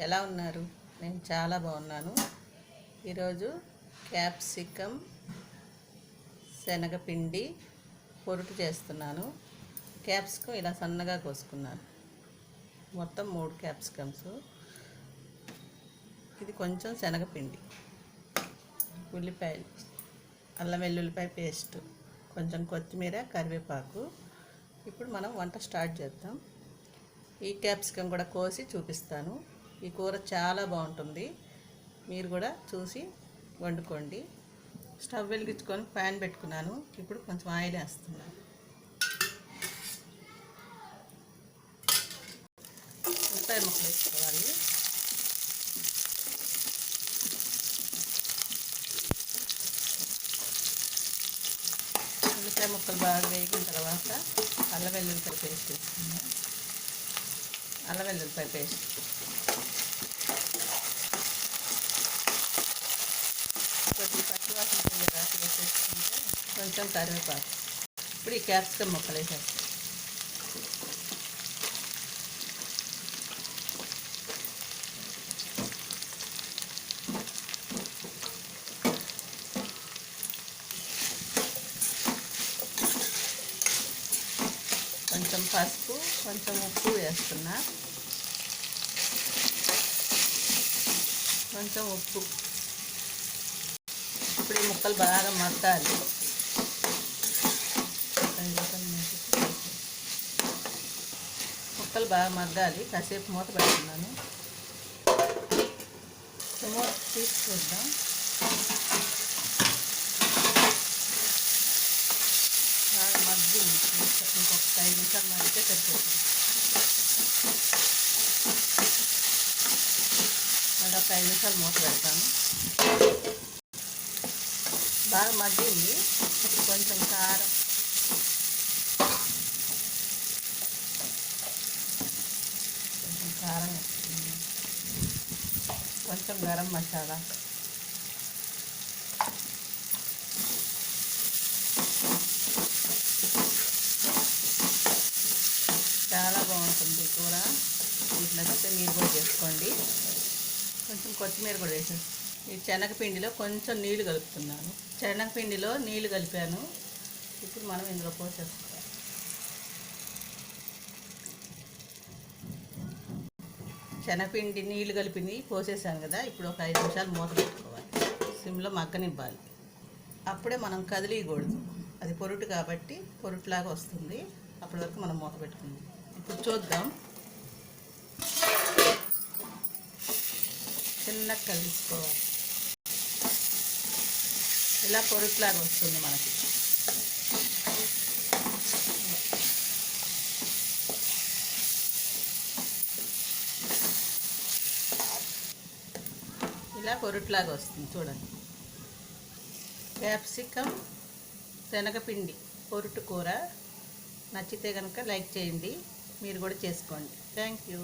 ఎలా ఉన్నారు? నేను చాలా బాగున్నాను. ఈరోజు క్యాప్సికమ్ శనగపిండి పొరుటు చేస్తున్నాను. క్యాప్సికం ఇలా సన్నగా కోసుకున్నాను. మొత్తం మూడు క్యాప్సికమ్స్. ఇది కొంచెం శనగపిండి. ఉల్లిపాయలు అల్లం వెల్లుల్లిపాయ పేస్ట్ కొంచెం కొత్తిమీర కరివేపాకు. ఇప్పుడు మనం వంట స్టార్ట్ చేద్దాం. ఈ క్యాప్సికమ్ కూడా కోసి చూపిస్తాను. ఈ కూర చాలా బాగుంటుంది. మీరు కూడా చూసి వండుకోండి. స్టవ్ వెలిగించుకొని ప్యాన్ పెట్టుకున్నాను. ఇప్పుడు కొంచెం ఆయిల్ వేస్తున్నాను. ఉల్లిపాయ ముక్కలు వేసుకోవాలి. ఉల్లిపాయ ముక్కలు బాగా వేగిన తర్వాత అల్లం వెల్లుల్లిపాయ పేస్ట్ వేసుకుందాం. అల్లం వెల్లుల్లిపాయ పేస్ట్. కొంచెం కరివేపాకు. ఇప్పుడు ఈ క్యాప్సికమ్ ముక్కలు వేసేస్తాం. కొంచెం పసుపు కొంచెం ఉప్పు వేస్తున్నా. కొంచెం ఉప్పు. ఇప్పుడు ఈ ముక్కలు బాగా మత్తాలి ముక్కలు బాగా మగ్గాలి. కాసేపు మూత పెడుతున్నాను. మూత తీసుకుందాం బాగా మగ్గింది. ఇంకొక ఐదు నిమిషాలు మగ్గితే సరిపోతుంది. మళ్ళీ ఒక ఐదు నిమిషాలు మూత పెడతాను. బాగా మగ్గింది. కొంచెం కారం కారం కొంచెం గరం మసాలా. చాలా బాగుంటుంది కూర. మీకు నచ్చితే మీరు కూడా చేసుకోండి. కొంచెం కొత్తిమీర కూడా వేసేసి ఈ శనగపిండిలో కొంచెం నీళ్ళు కలుపుతున్నాను. శనగపిండిలో నీళ్ళు కలిపాను. ఇప్పుడు మనం ఇందులో పోసేస్తాం శనగపిండి నీళ్ళు కలిపింది పోసేసాను కదా ఇప్పుడు ఒక ఐదు నిమిషాలు మూత పెట్టుకోవాలి. సిమ్లో మగ్గనివ్వాలి. అప్పుడే మనం కదిలియకూడదు. అది పొరుటు కాబట్టి పొరుట్లాగా వస్తుంది. అప్పటి వరకు మనం మూత పెట్టుకుందాం. ఇప్పుడు చూద్దాం. చిన్నగా కలుసుకోవాలి ఇలా పొరుట్లాగా వస్తుంది మనకి. ఇలా పొరుట్లాగా వస్తుంది చూడండి. క్యాప్సికమ్ శనగపిండి పొరుటు కూర. నచ్చితే కనుక లైక్ చేయండి. మీరు కూడా చేసుకోండి. Thank you.